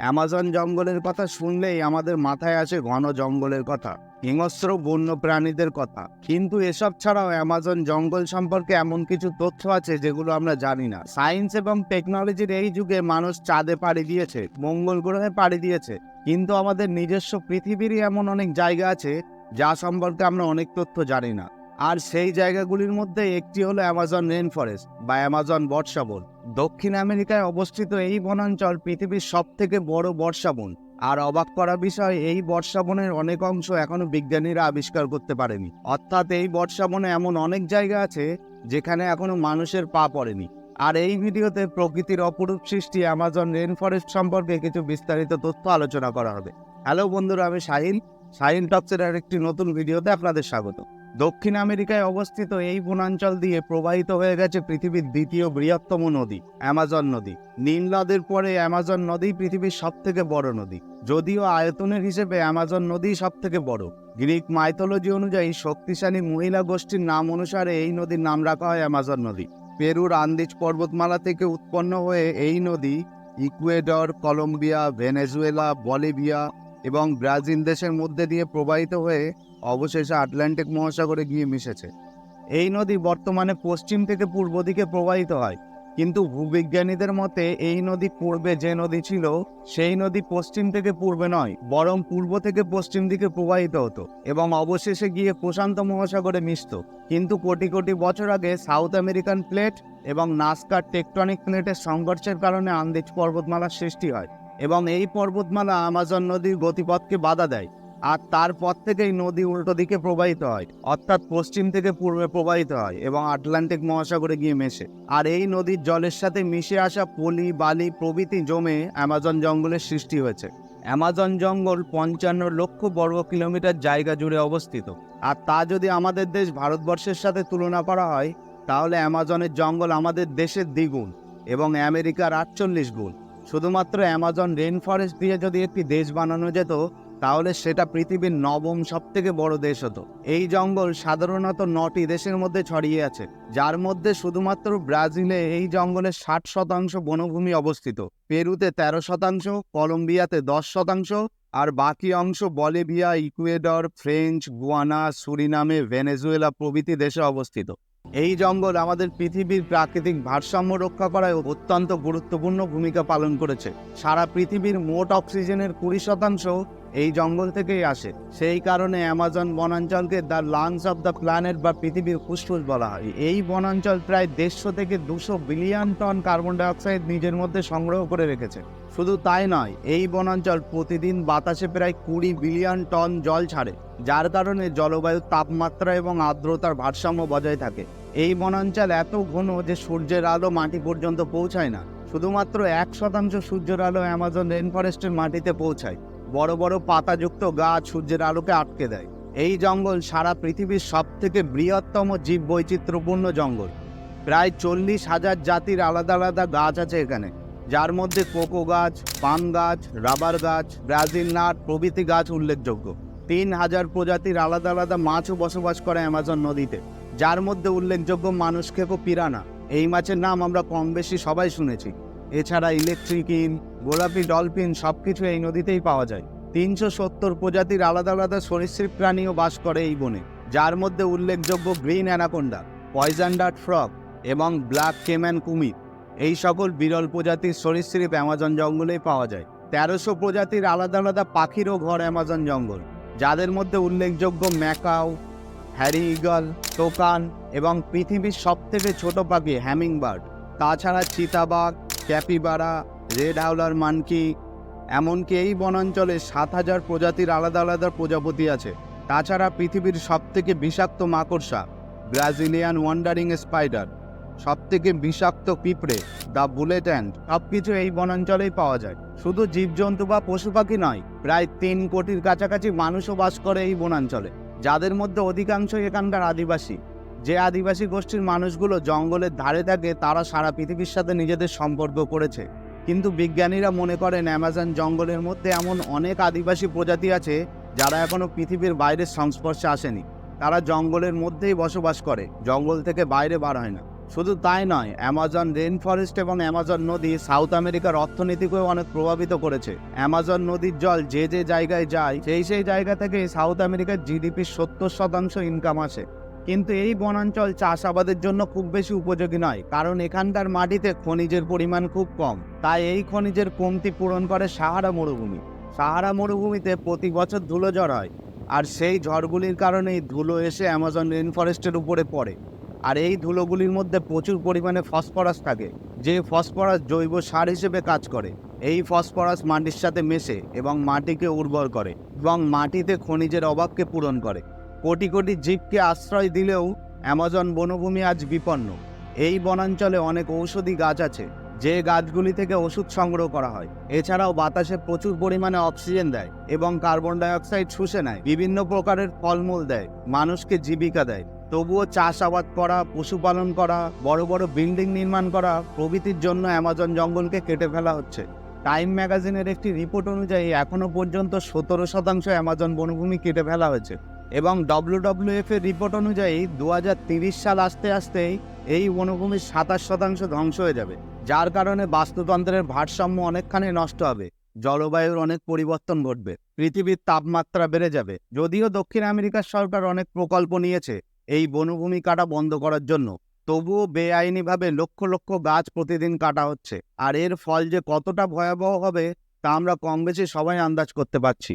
Amazon জঙ্গলের কথা শুনলেই আমাদের মাথায় আসে ঘন জঙ্গলের কথা, হিংস্র বন্য প্রাণীদের কথা। কিন্তু এসব ছাড়াও অ্যামাজন জঙ্গল সম্পর্কে এমন কিছু তথ্য আছে যেগুলো আমরা জানি না। সায়েন্স এবং টেকনোলজির এই যুগে মানুষ চাঁদে পাড়ি দিয়েছে, মঙ্গল গ্রহে পাড়ি দিয়েছে। কিন্তু আমাদের নিজস্ব পৃথিবীরই এমন অনেক জায়গা আছে যা সম্পর্কে আমরা অনেক তথ্য জানি না। আর সেই জায়গাগুলির মধ্যে একটি হলো অ্যামাজন রেন ফরেস্ট বা অ্যামাজন বর্ষাবন। দক্ষিণ আমেরিকায় অবস্থিত এই বনাঞ্চল পৃথিবীর সব থেকে বড় বর্ষাবন। আর অবাক করা বিষয়, এই বর্ষাবনের অনেক অংশ এখনও বিজ্ঞানীরা আবিষ্কার করতে পারেনি। অর্থাৎ এই বর্ষাবনে এমন অনেক জায়গা আছে যেখানে এখনও মানুষের পা পড়েনি। আর এই ভিডিওতে প্রকৃতির অপরূপ সৃষ্টি অ্যামাজন রেন ফরেস্ট সম্পর্কে কিছু বিস্তারিত তথ্য আলোচনা করা হবে। হ্যালো বন্ধুরা, আমি শাহিন। শাহিন টপসের আরেকটি নতুন ভিডিওতে আপনাদের স্বাগত। দক্ষিণ আমেরিকায় অবস্থিত এই বনাঞ্চল দিয়ে প্রবাহিত হয়ে গেছে পৃথিবীর দ্বিতীয় বৃহত্তম নদী, অ্যামাজন নদী। নীল নদের পরে অ্যামাজন নদী পৃথিবীর সব থেকে বড় নদী। যদিও আয়তনের হিসেবে অ্যামাজন নদী সব থেকে বড়। গ্রিক মাইথোলজি অনুযায়ী শক্তিশালী মহিলা গোষ্ঠীর নাম অনুসারে এই নদীর নাম রাখা হয় অ্যামাজন নদী। পেরুর আন্দিজ পর্বতমালা থেকে উৎপন্ন হয়ে এই নদী ইকুয়েডর, কলম্বিয়া, ভেনেজুয়েলা, বলিভিয়া এবং ব্রাজিল দেশের মধ্যে দিয়ে প্রবাহিত হয়ে অবশেষে আটলান্টিক মহাসাগরে গিয়ে মিশেছে। এই নদী বর্তমানে পশ্চিম থেকে পূর্ব দিকে প্রবাহিত হয়, কিন্তু ভূবিজ্ঞানীদের মতে এই নদী পূর্বে যে নদী ছিল, সেই নদী পশ্চিম থেকে পূর্বে নয়, বরং পূর্ব থেকে পশ্চিম দিকে প্রবাহিত হতো এবং অবশেষে গিয়ে প্রশান্ত মহাসাগরে মিশত। কিন্তু কোটি কোটি বছর আগে সাউথ আমেরিকান প্লেট এবং নাস্কার টেকটনিক প্লেটের সংঘর্ষের কারণে আন্দিজ পর্বতমালার সৃষ্টি হয়। এবং এই পর্বতমালা আমাজন নদীর গতিপথকে বাধা দেয়, আর তারপর থেকেই নদী উল্টো দিকে প্রবাহিত হয়, অর্থাৎ পশ্চিম থেকে পূর্বে প্রবাহিত হয় এবং আটলান্টিক মহাসাগরে গিয়ে মেশে। আর এই নদীর জলের সাথে মিশে আসা পলি, বালি প্রভৃতি জমে অ্যামাজন জঙ্গলের সৃষ্টি হয়েছে। অ্যামাজন জঙ্গল পঞ্চান্ন লক্ষ বর্গ কিলোমিটার জায়গা জুড়ে অবস্থিত। আর তা যদি আমাদের দেশ ভারতবর্ষের সাথে তুলনা করা হয়, তাহলে অ্যামাজনের জঙ্গল আমাদের দেশের দ্বিগুণ এবং আমেরিকার আটচল্লিশ গুণ। শুধুমাত্র অ্যামাজন রেন ফরেস্ট দিয়ে যদি একটি দেশ বানানো যেত, তাহলে সেটা পৃথিবীর নবম সব থেকে বড় দেশ হতো। এই জঙ্গল সাধারণত নটি দেশের মধ্যে ছড়িয়ে আছে, যার মধ্যে শুধুমাত্র ব্রাজিলে এই জঙ্গলের ষাট শতাংশ বনভূমি অবস্থিত। পেরুতে তেরো শতাংশ, কলম্বিয়াতে দশ শতাংশ, আর বাকি অংশ বলিভিয়া, ইকুয়েডর, ফ্রেঞ্চ, গুয়ানা, সুরিনামে ভেনেজুয়েলা প্রভৃতি দেশে অবস্থিত। এই জঙ্গল আমাদের পৃথিবীর প্রাকৃতিক ভারসাম্য রক্ষা করায় অত্যন্ত গুরুত্বপূর্ণ ভূমিকা পালন করেছে। সারা পৃথিবীর মোট অক্সিজেনের কুড়ি শতাংশ এই জঙ্গল থেকেই আসে। সেই কারণে Amazon বনাঞ্চলকে the lungs of the planet বা পৃথিবীর ফুসফুস বলা হয়। এই বনাঞ্চল প্রায় দেড়শো থেকে দুশো বিলিয়ন টন কার্বন ডাইঅক্সাইড নিজের মধ্যে সংগ্রহ করে রেখেছে। শুধু তাই নয়, এই বনাঞ্চল প্রতিদিন বাতাসে প্রায় কুড়ি বিলিয়ন টন জল ছাড়ে, যার কারণে জলবায়ুর তাপমাত্রা এবং আর্দ্রতার ভারসাম্য বজায় থাকে। এই বনাঞ্চল এত ঘন যে সূর্যের আলো মাটি পর্যন্ত পৌঁছায় না। শুধুমাত্র এক শতাংশ সূর্যের আলো অ্যামাজন রেন ফরেস্টের মাটিতে পৌঁছায়। বড় বড় পাতাযুক্ত গাছ সূর্যের আলোকে আটকে দেয়। এই জঙ্গল সারা পৃথিবীর সব থেকে বৃহত্তম জীব বৈচিত্র্যপূর্ণ জঙ্গল। প্রায় চল্লিশ হাজার জাতির আলাদা আলাদা গাছ আছে এখানে। যার মধ্যে কোকো গাছ, পাম গাছ, রাবার গাছ, ব্রাজিল নাট প্রভৃতি গাছ উল্লেখযোগ্য। তিন হাজার প্রজাতির আলাদা আলাদা মাছও বসবাস করে অ্যামাজন নদীতে। যার মধ্যে উল্লেখযোগ্য মানুষ খেকো পিরানা। এই মাছের নাম আমরা কম বেশি সবাই শুনেছি। এছাড়া ইলেকট্রিক ইন, গোলাপি ডলফিন সবকিছু এই নদীতেই পাওয়া যায়। তিনশো সত্তর প্রজাতির আলাদা আলাদা সরীসৃপ প্রাণীও বাস করে এই বনে, যার মধ্যে উল্লেখযোগ্য গ্রিন অ্যানাকোন্ডা, পয়জন ডাট ফ্রগ এবং ব্ল্যাক কেম্যান কুমির। এই সকল বিরল প্রজাতির সরীসৃপ অ্যামাজন জঙ্গলেই পাওয়া যায়। তেরোশো প্রজাতির আলাদা আলাদা পাখিরও ঘর অ্যামাজন জঙ্গল, যাদের মধ্যে উল্লেখযোগ্য ম্যাকাও হ্যারি ইগল টোকান এবং পৃথিবীর সবথেকে ছোট পাখি হ্যামিংবার্ড তাছাড়া চিতাবাঘ, ক্যাপিবারা, রেড হাউলার মানকি, এমনকি এই বনাঞ্চলে সাত হাজার প্রজাতির আলাদা আলাদা প্রজাপতি আছে। তাছাড়া পৃথিবীর সবথেকে বিষাক্ত মাকড়সা, ব্রাজিলিয়ান ওয়ান্ডারিং স্পাইডার, সবথেকে বিষাক্ত পিঁপড়ে, দ্য বুলেট অ্যান্ড সব কিছু এই বনাঞ্চলেই পাওয়া যায়। শুধু জীবজন্তু বা পশু পাখি নয়, প্রায় তিন কোটির কাছাকাছি মানুষও বাস করে এই বনাঞ্চলে। যাদের মধ্যে অধিকাংশ এখানকার আদিবাসী। যে আদিবাসী গোষ্ঠীর মানুষগুলো জঙ্গলের ধারে থাকে, তারা সারা পৃথিবীর সাথে নিজেদের সম্পর্ক করেছে। কিন্তু বিজ্ঞানীরা মনে করেন অ্যামাজন জঙ্গলের মধ্যে এমন অনেক আদিবাসী প্রজাতি আছে, যারা এখনও পৃথিবীর বাইরের সংস্পর্শে আসেনি। তারা জঙ্গলের মধ্যেই বসবাস করে, জঙ্গল থেকে বাইরে বার হয় না। শুধু তাই নয় অ্যামাজন রেন ফরেস্ট এবং অ্যামাজন নদী সাউথ আমেরিকার অর্থনীতিকেও অনেক প্রভাবিত করেছে। অ্যামাজন নদীর জল যে যে জায়গায় যায়, সেই সেই জায়গা থেকে সাউথ আমেরিকার জিডিপির সত্তর শতাংশ ইনকাম আসে। কিন্তু এই বনাঞ্চল চাষাবাদের জন্য খুব বেশি উপযোগী নয়, কারণ এখানকার মাটিতে খনিজের পরিমাণ খুব কম। তাই এই খনিজের কমতি পূরণ করে সাহারা মরুভূমি। সাহারা মরুভূমিতে প্রতি বছর ধুলো ঝড় হয়, আর সেই ঝড়গুলির কারণেই ধুলো এসে অ্যামাজন রেন ফরেস্টের উপরে পড়ে। আর এই ধুলোগুলির মধ্যে প্রচুর পরিমাণে ফসফরাস থাকে, যে ফসফরাস জৈব সার হিসেবে কাজ করে। এই ফসফরাস মাটির সাথে মেশে এবং মাটিকে উর্বর করে এবং মাটিতে খনিজের অভাবকে পূরণ করে। কোটি কোটি জীবকে আশ্রয় দিলেও অ্যামাজন বনভূমি আজ বিপন্ন। এই বনাঞ্চলে অনেক ঔষধি গাছ আছে, যে গাছগুলি থেকে ওষুধ সংগ্রহ করা হয়। এছাড়াও বাতাসে প্রচুর পরিমাণে অক্সিজেন দেয় এবং কার্বন ডাইঅক্সাইড শুষে নেয়। বিভিন্ন প্রকারের ফলমূল দেয়, মানুষকে জীবিকা দেয়। তবুও চাষাবাদ করা, পশুপালন করা, বড় বড় বিল্ডিং নির্মাণ করা প্রভৃতির জন্য অ্যামাজন জঙ্গলকে কেটে ফেলা হচ্ছে। টাইম ম্যাগাজিনের একটি রিপোর্ট অনুযায়ী এখনও পর্যন্ত সতেরো শতাংশ অ্যামাজন বনভূমি কেটে ফেলা হয়েছে এবং ডব্লিউডব্লিউএফ এর রিপোর্ট অনুযায়ী দু সাল আসতে আসতেই এই বনভূমির সাতাশ শতাংশ ধ্বংস হয়ে যাবে, যার কারণে বাস্তুতন্ত্রের ভারসাম্য অনেকখানি নষ্ট হবে, জলবায়ুর অনেক পরিবর্তন ঘটবে, পৃথিবীর তাপমাত্রা বেড়ে যাবে, যদিও দক্ষিণ আমেরিকার সরকার অনেক প্রকল্প নিয়েছে এই বনভূমি কাটা বন্ধ করার জন্য। তবুও বেআইনিভাবে লক্ষ লক্ষ গাছ প্রতিদিন কাটা হচ্ছে। আর এর ফল যে কতটা ভয়াবহ হবে, তা আমরা কম বেশি সবাই আন্দাজ করতে পারছি।